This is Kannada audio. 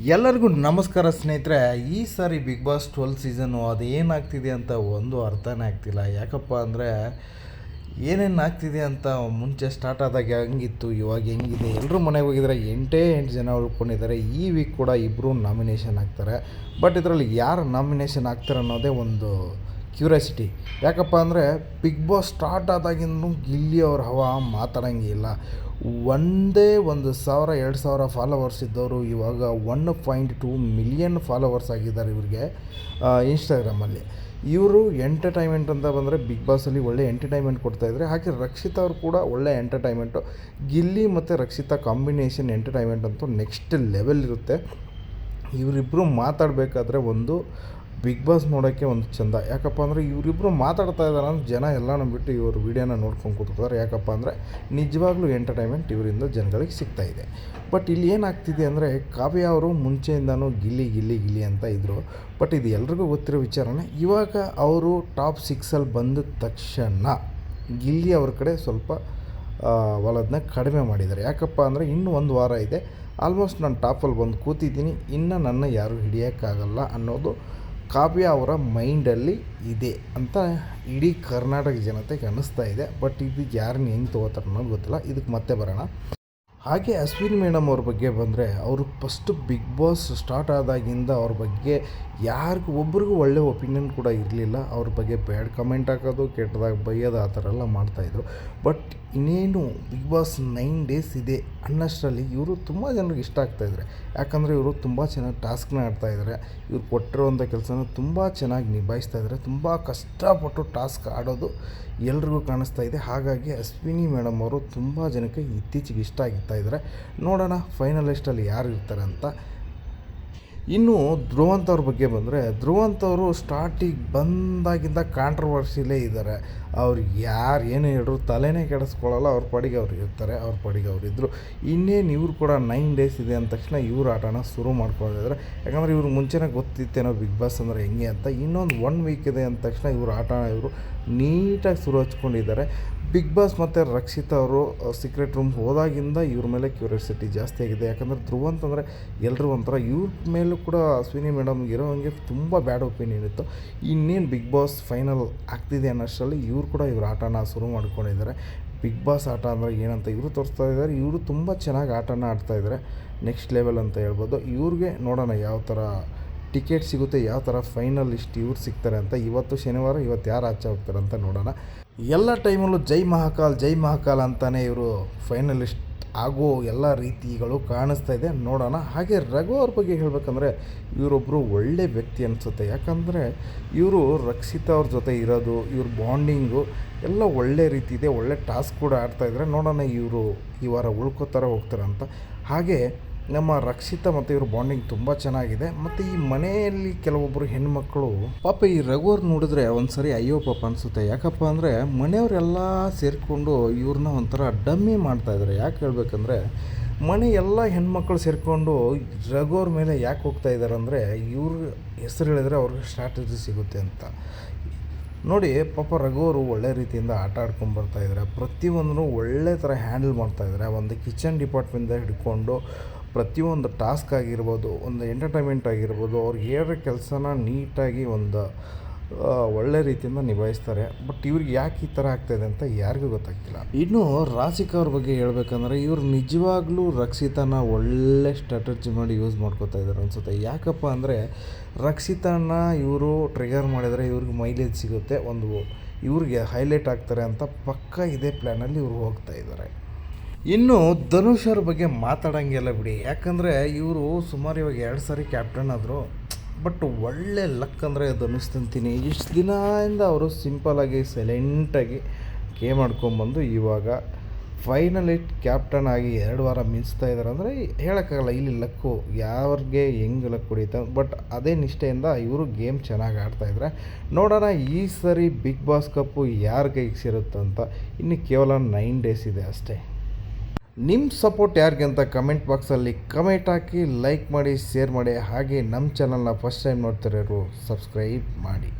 ಎಲ್ಲರಿಗೂ ನಮಸ್ಕಾರ ಸ್ನೇಹಿತರೆ. ಈ ಸಾರಿ ಬಿಗ್ ಬಾಸ್ ಟ್ವೆಲ್ ಸೀಸನ್ನು ಅದೇನಾಗ್ತಿದೆ ಅಂತ ಒಂದು ಅರ್ಥನೇ ಆಗ್ತಿಲ್ಲ. ಯಾಕಪ್ಪ ಅಂದರೆ ಏನೇನು ಆಗ್ತಿದೆ ಅಂತ ಮುಂಚೆ ಸ್ಟಾರ್ಟ್ ಆದಾಗ ಹೆಂಗಿತ್ತು, ಇವಾಗ ಹೆಂಗಿದೆ? ಎಲ್ಲರೂ ಮನೆಗೆ ಹೋಗಿದ್ದಾರೆ ಎಂಟೇ ಎಂಟು ಜನ ಉಳ್ಕೊಂಡಿದ್ದಾರೆ. ಈ ವೀಕ್ ಕೂಡ ಇಬ್ಬರು ನಾಮಿನೇಷನ್ ಆಗ್ತಾರೆ. ಬಟ್ ಇದರಲ್ಲಿ ಯಾರು ನಾಮಿನೇಷನ್ ಆಗ್ತಾರೆ ಅನ್ನೋದೇ ಒಂದು ಕ್ಯೂರಿಯಾಸಿಟಿ ಯಾಕಪ್ಪ ಅಂದರೆ ಬಿಗ್ ಬಾಸ್ ಸ್ಟಾರ್ಟ್ ಆದಾಗಿಂದ ಗಿಲ್ಲಿ ಅವ್ರ ಹವಾ ಮಾತಾಡೋಂಗಿಲ್ಲ ಒಂದೇ ಒಂದು ಸಾವಿರ, ಎರಡು ಸಾವಿರ ಫಾಲೋವರ್ಸ್ ಇದ್ದವರು ಇವಾಗ one point two million followers ಆಗಿದ್ದಾರೆ ಇವರಿಗೆ ಇನ್ಸ್ಟಾಗ್ರಾಮಲ್ಲಿ ಇವರು ಎಂಟರ್ಟೈನ್ಮೆಂಟ್ ಅಂತ ಬಂದರೆ ಬಿಗ್ ಬಾಸಲ್ಲಿ ಒಳ್ಳೆ ಎಂಟರ್ಟೈನ್ಮೆಂಟ್ ಕೊಡ್ತಾಯಿದ್ದಾರೆ ಹಾಗೆ ರಕ್ಷಿತ ಅವರು ಕೂಡ ಒಳ್ಳೆ ಎಂಟರ್ಟೈನ್ಮೆಂಟು ಗಿಲ್ಲಿ ಮತ್ತು ರಕ್ಷಿತಾ ಕಾಂಬಿನೇಷನ್ ಎಂಟರ್ಟೈನ್ಮೆಂಟ್ ಅಂತೂ ನೆಕ್ಸ್ಟ್ ಲೆವೆಲ್ ಇರುತ್ತೆ. ಇವರಿಬ್ಬರು ಮಾತಾಡಬೇಕಾದ್ರೆ ಒಂದು ಬಿಗ್ ಬಾಸ್ ನೋಡೋಕ್ಕೆ ಒಂದು ಚಂದ. ಯಾಕಪ್ಪ ಅಂದರೆ ಇವರಿಬ್ಬರು ಮಾತಾಡ್ತಾ ಇದ್ದಾರೆ ಅಂದ್ರೆ ಜನ ಎಲ್ಲನೂ ಬಿಟ್ಟು ಇವರು ವೀಡಿಯೋನ ನೋಡ್ಕೊಂಡು ಕೂತ್ಕೋತಾರೆ ಯಾಕಪ್ಪ ಅಂದರೆ ನಿಜವಾಗ್ಲೂ ಎಂಟರ್ಟೈನ್ಮೆಂಟ್ ಇವರಿಂದ ಜನಗಳಿಗೆ ಸಿಗ್ತಾ ಇದೆ. ಬಟ್ ಇಲ್ಲಿ ಏನಾಗ್ತಿದೆ ಅಂದರೆ ಕಾವ್ಯ ಅವರು ಮುಂಚೆಯಿಂದನೂ ಗಿಲ್ಲಿ ಗಿಲ್ಲಿ ಗಿಲ್ಲಿ ಅಂತ ಇದ್ದರು ಬಟ್ ಇದು ಎಲ್ರಿಗೂ ಗೊತ್ತಿರೋ ವಿಚಾರನೇ, ಇವಾಗ ಅವರು ಟಾಪ್ ಸಿಕ್ಸಲ್ಲಿ ಬಂದ ತಕ್ಷಣ ಗಿಲ್ಲಿ ಅವ್ರ ಕಡೆ ಸ್ವಲ್ಪ ಒಲದನ್ನ ಕಡಿಮೆ ಮಾಡಿದ್ದಾರೆ. ಯಾಕಪ್ಪ ಅಂದರೆ ಇನ್ನೂ ಒಂದು ವಾರ ಇದೆ. ಆಲ್ಮೋಸ್ಟ್ ನಾನು ಟಾಪಲ್ಲಿ ಬಂದು ಕೂತಿದ್ದೀನಿ. ಇನ್ನು ನನ್ನ ಯಾರೂ ಹಿಡಿಯೋಕ್ಕಾಗಲ್ಲ ಅನ್ನೋದು ಕಾವ್ಯ ಅವರ ಮೈಂಡಲ್ಲಿ ಇದೆ ಅಂತ ಇಡೀ ಕರ್ನಾಟಕ ಜನತೆಗೆ ಅನ್ನಿಸ್ತಾ ಇದೆ. ಬಟ್ ಇದು ಯಾರನ್ನ ಹೆಂಗೆ ತೊಗೋತಾರೆ ಅನ್ನೋದು ಗೊತ್ತಿಲ್ಲ. ಇದಕ್ಕೆ ಮತ್ತೆ ಬರೋಣ. ಹಾಗೆ ಅಶ್ವಿನಿ ಮೇಡಮ್ ಅವ್ರ ಬಗ್ಗೆ ಬಂದರೆ ಅವರು ಫಸ್ಟ್ ಬಿಗ್ ಬಾಸ್ ಸ್ಟಾರ್ಟ್ ಆದಾಗಿಂದ ಅವ್ರ ಬಗ್ಗೆ ಯಾರಿಗೂ, ಒಬ್ರಿಗೂ ಒಳ್ಳೆ ಒಪಿನಿಯನ್ ಕೂಡ ಇರಲಿಲ್ಲ. ಅವ್ರ ಬಗ್ಗೆ ಬ್ಯಾಡ್ ಕಮೆಂಟ್ ಹಾಕೋದು, ಕೆಟ್ಟದಾಗ ಬೈಯೋದು, ಆ ಥರ ಎಲ್ಲ ಮಾಡ್ತಾಯಿದ್ರು ಬಟ್ ಇನ್ನೇನು ಬಿಗ್ ಬಾಸ್ ನೈನ್ ಡೇಸ್ ಇದೆ ಅನ್ನಷ್ಟರಲ್ಲಿ ಇವರು ತುಂಬ ಜನರಿಗೆ ಇಷ್ಟ ಆಗ್ತಾಯಿದ್ದಾರೆ ಯಾಕಂದರೆ ಇವರು ತುಂಬ ಚೆನ್ನಾಗಿ ಟಾಸ್ಕ್ನ ಆಡ್ತಾಯಿದ್ದಾರೆ ಇವ್ರು ಕೊಟ್ಟಿರೋಂಥ ಕೆಲಸನ ತುಂಬ ಚೆನ್ನಾಗಿ ನಿಭಾಯಿಸ್ತಾ ಇದ್ದಾರೆ ತುಂಬ ಕಷ್ಟಪಟ್ಟು ಟಾಸ್ಕ್ ಆಡೋದು ಎಲ್ರಿಗೂ ಕಾಣಿಸ್ತಾ ಇದೆ. ಹಾಗಾಗಿ ಅಶ್ವಿನಿ ಮೇಡಮ್ ಅವರು ತುಂಬ ಜನಕ್ಕೆ ಇತ್ತೀಚೆಗೆ ಇಷ್ಟ ಆಗ್ತಾ ಇದ್ದಾರೆ ನೋಡೋಣ ಫೈನಲಿಸ್ಟಲ್ಲಿ ಯಾರು ಇರ್ತಾರೆ ಅಂತ. ಇನ್ನು ಧ್ರುವಂತ್ ಅವ್ರ ಬಗ್ಗೆ ಬಂದರೆ, ಧ್ರುವಂತ್ ಅವರು ಸ್ಟಾರ್ಟಿಗೆ ಬಂದಾಗಿಂದ ಕಾಂಟ್ರವರ್ಸಿಲೇ ಇದ್ದಾರೆ ಅವ್ರು ಯಾರು ಏನು ಹೇಳಿದ್ರು ತಲೆನೇ ಕೆಡಿಸ್ಕೊಳ್ಳಲ್ಲ ಅವ್ರ ಪಡಿಗೆ ಅವ್ರು ಇರ್ತಾರೆ, ಅವ್ರ ಪಡಿಗೆ ಅವ್ರು ಇದ್ದರು ಇನ್ನೇನು ಇವ್ರು ಕೂಡ ನೈನ್ ಡೇಸ್ ಇದೆ ಅಂದ ತಕ್ಷಣ ಇವ್ರ ಆಟನ ಶುರು ಮಾಡ್ಕೊಂಡಿದ್ದಾರೆ ಯಾಕಂದರೆ ಇವ್ರು ಮುಂಚೆನೇ ಗೊತ್ತಿತ್ತೇನೋ ಬಿಗ್ ಬಾಸ್ ಅಂದರೆ ಹೆಂಗೆ ಅಂತ, ಇನ್ನೊಂದು ಒನ್ ವೀಕ್ ಇದೆ ಅಂದ ತಕ್ಷಣ ಇವ್ರ ಆಟನ ಇವರು ನೀಟಾಗಿ ಶುರು ಹಚ್ಕೊಂಡಿದ್ದಾರೆ. ಬಿಗ್ ಬಾಸ್ ಮತ್ತು ರಕ್ಷಿತ್ ಅವರು ಸೀಕ್ರೆಟ್ ರೂಮ್ ಹೋದಾಗಿಂದ ಇವ್ರ ಮೇಲೆ ಕ್ಯೂರಿಯಾಸಿಟಿ ಜಾಸ್ತಿ ಆಗಿದೆ. ಯಾಕಂದರೆ ಧ್ರುವ ಅಂತಂದರೆ ಎಲ್ಲರೂ ಒಂಥರ, ಇವ್ರ ಮೇಲೂ ಕೂಡ ಅಶ್ವಿನಿ ಮೇಡಮ್ ಇರೋ ಹಂಗೆ ತುಂಬ ಬ್ಯಾಡ್ ಒಪಿನಿಯನ್ ಇತ್ತು. ಇನ್ನೇನು ಬಿಗ್ ಬಾಸ್ ಫೈನಲ್ ಆಗ್ತಿದೆ ಅನ್ನೋಷ್ಟರಲ್ಲಿ ಇವ್ರು ಕೂಡ ಇವ್ರ ಆಟನ ಶುರು ಮಾಡ್ಕೊಂಡಿದ್ದಾರೆ. ಬಿಗ್ ಬಾಸ್ ಆಟ ಅಂದರೆ ಏನಂತ ಇವರು ತೋರಿಸ್ತಾ ಇದ್ದಾರೆ. ಇವರು ತುಂಬ ಚೆನ್ನಾಗಿ ಆಟನ ಆಡ್ತಾ ಇದ್ದಾರೆ. ನೆಕ್ಸ್ಟ್ ಲೆವೆಲ್ ಅಂತ ಹೇಳ್ಬೋದು. ಇವ್ರಿಗೆ ನೋಡೋಣ ಯಾವ ಥರ ಟಿಕೆಟ್ ಸಿಗುತ್ತೆ, ಯಾವ ಥರ ಫೈನಲ್ ಇಷ್ಟು ಇವ್ರು ಸಿಗ್ತಾರೆ ಅಂತ. ಇವತ್ತು ಶನಿವಾರ, ಇವತ್ತು ಯಾರು ಆಚೆ ಹೋಗ್ತಾರೆ ಅಂತ ನೋಡೋಣ. ಎಲ್ಲ ಟೈಮಲ್ಲೂ ಜೈ ಮಹಾಕಾಲ್ ಜೈ ಮಹಾಕಾಲ್ ಅಂತಾನೆ ಇವರು ಫೈನಲಿಸ್ಟ್ ಆಗೋ ಎಲ್ಲ ರೀತಿಗಳು ಕಾಣಿಸ್ತಾ ಇದೆ. ನೋಡೋಣ. ಹಾಗೆ ರಘು ಅವ್ರ ಬಗ್ಗೆ ಹೇಳಬೇಕಂದ್ರೆ ಇವರೊಬ್ಬರು ಒಳ್ಳೆ ವ್ಯಕ್ತಿ ಅನಿಸುತ್ತೆ. ಯಾಕಂದರೆ ಇವರು ರಕ್ಷಿತಾ ಅವ್ರ ಜೊತೆ ಇರೋದು, ಇವ್ರ ಬಾಂಡಿಂಗು ಎಲ್ಲ ಒಳ್ಳೆ ರೀತಿ ಇದೆ, ಒಳ್ಳೆ ಟಾಸ್ಕ್ ಕೂಡ ಆಡ್ತಾಯಿದ್ರೆ ನೋಡೋಣ ಇವರು ಈ ವಾರ ಉಳ್ಕೋತಾರೆ ಹೋಗ್ತಾರೆ ಅಂತ ಹಾಗೆ ನಮ್ಮ ರಕ್ಷಿತ ಮತ್ತು ಇವ್ರ ಬಾಂಡಿಂಗ್ ತುಂಬ ಚೆನ್ನಾಗಿದೆ. ಮತ್ತು ಈ ಮನೆಯಲ್ಲಿ ಕೆಲವೊಬ್ಬರು ಹೆಣ್ಮಕ್ಳು, ಪಾಪ ಈ ರಘುವರ್ ನೋಡಿದ್ರೆ ಒಂದ್ಸರಿ ಅಯ್ಯೋ ಪಾಪ ಅನಿಸುತ್ತೆ. ಯಾಕಪ್ಪ ಅಂದರೆ ಮನೆಯವರೆಲ್ಲ ಸೇರಿಕೊಂಡು ಇವ್ರನ್ನ ಒಂಥರ ಡಮ್ಮಿ ಮಾಡ್ತಾಯಿದ್ದಾರೆ ಯಾಕೆ ಹೇಳ್ಬೇಕಂದ್ರೆ ಮನೆ ಎಲ್ಲ ಹೆಣ್ಮಕ್ಳು ಸೇರಿಕೊಂಡು ರಘುವರ್ ಮೇಲೆ ಯಾಕೆ ಹೋಗ್ತಾ ಇದ್ದಾರೆ ಅಂದರೆ ಇವ್ರ ಹೆಸರು ಹೇಳಿದ್ರೆ ಅವ್ರಿಗೆ ಸ್ಟ್ರಾಟಜಿ ಸಿಗುತ್ತೆ ಅಂತ. ನೋಡಿ, ಪಾಪ ರಘುವರು ಒಳ್ಳೆ ರೀತಿಯಿಂದ ಆಟ ಆಡ್ಕೊಂಡು ಬರ್ತಾಯಿದ್ದಾರೆ ಪ್ರತಿಯೊಂದನ್ನು ಒಳ್ಳೆ ಥರ ಹ್ಯಾಂಡಲ್ ಮಾಡ್ತಾಯಿದ್ದಾರೆ ಒಂದು ಕಿಚನ್ ಡಿಪಾರ್ಟ್ಮೆಂಟಿಂದ ಹಿಡ್ಕೊಂಡು ಪ್ರತಿಯೊಂದು ಟಾಸ್ಕ್ ಆಗಿರ್ಬೋದು, ಒಂದು ಎಂಟರ್ಟೈನ್ಮೆಂಟ್ ಆಗಿರ್ಬೋದು ಅವ್ರು ಹೇಳೋ ಕೆಲಸನ ನೀಟಾಗಿ ಒಂದು ಒಳ್ಳೆ ರೀತಿಯಿಂದ ನಿಭಾಯಿಸ್ತಾರೆ. ಬಟ್ ಇವ್ರಿಗೆ ಯಾಕೆ ಈ ಥರ ಆಗ್ತಾಯಿದೆ ಅಂತ ಯಾರಿಗೂ ಗೊತ್ತಾಗ್ತಿಲ್ಲ. ಇನ್ನು ರಾಸಿಕಾ ಅವ್ರ ಬಗ್ಗೆ ಹೇಳ್ಬೇಕಂದ್ರೆ ಇವರು ನಿಜವಾಗ್ಲೂ ರಕ್ಷಿತನ ಒಳ್ಳೆ ಸ್ಟ್ರಾಟಜಿ ಮಾಡಿ ಯೂಸ್ ಮಾಡ್ಕೋತಾ ಇದ್ದಾರೆ ಅನಿಸುತ್ತೆ. ಯಾಕಪ್ಪ ಅಂದರೆ ರಕ್ಷಿತನ ಇವರು ಟ್ರಿಗರ್ ಮಾಡಿದರೆ ಇವ್ರಿಗೆ ಮೈಲೇಜ್ ಸಿಗುತ್ತೆ. ಒಂದು ಇವ್ರಿಗೆ ಹೈಲೈಟ್ ಆಗ್ತಾರೆ ಅಂತ ಪಕ್ಕ ಇದೇ ಪ್ಲ್ಯಾನಲ್ಲಿ ಇವರು ಹೋಗ್ತಾ ಇದ್ದಾರೆ ಇನ್ನು ಧನುಷ್ ಅವ್ರ ಬಗ್ಗೆ ಮಾತಾಡೋಂಗಿಲ್ಲ ಬಿಡಿ. ಯಾಕಂದರೆ ಇವರು ಸುಮಾರು ಇವಾಗ ಎರಡು ಸಾರಿ ಕ್ಯಾಪ್ಟನ್ ಆದರು. ಬಟ್ ಒಳ್ಳೆ ಲಕ್ ಅಂದರೆ ಧನುಷ್ ತಂತೀನಿ. ಇಷ್ಟು ದಿನದಿಂದ ಅವರು ಸಿಂಪಲಾಗಿ ಸೈಲೆಂಟಾಗಿ ಗೇಮ್ ಮಾಡ್ಕೊಂಬಂದು ಇವಾಗ ಫೈನಲಿ ಕ್ಯಾಪ್ಟನ್ ಆಗಿ ಎರಡು ವಾರ ಮಿಂಚ್ತಾ ಇದ್ದಾರೆ ಅಂದರೆ ಹೇಳೋಕ್ಕಾಗಲ್ಲ, ಇಲ್ಲಿ ಲಕ್ಕು ಯಾರಿಗೆ ಹೆಂಗೆ ಲಕ್ ಕುಡಿಯುತ್ತೆ ಬಟ್ ಅದೇ ನಿಷ್ಠೆಯಿಂದ ಇವರು ಗೇಮ್ ಚೆನ್ನಾಗಿ ಆಡ್ತಾಯಿದ್ರೆ ನೋಡೋಣ ಈ ಸರಿ ಬಿಗ್ ಬಾಸ್ ಕಪ್ಪು ಯಾರ ಕೈಗೆ ಅಂತ. ಇನ್ನು ಕೇವಲ ನೈನ್ ಡೇಸ್ ಇದೆ ಅಷ್ಟೇ. ನಿಮ್ಮ ಸಪೋರ್ಟ್ ಯಾರಿಗೆ ಅಂತ ಕಮೆಂಟ್ ಬಾಕ್ಸಲ್ಲಿ ಕಮೆಂಟ್ ಹಾಕಿ ಲೈಕ್ ಮಾಡಿ ಶೇರ್ ಮಾಡಿ, ಹಾಗೆ ನಮ್ಮ ಚಾನಲ್ನ ಫಸ್ಟ್ ಟೈಮ್ ನೋಡ್ತಿರೋರು ಸಬ್ಸ್ಕ್ರೈಬ್ ಮಾಡಿ.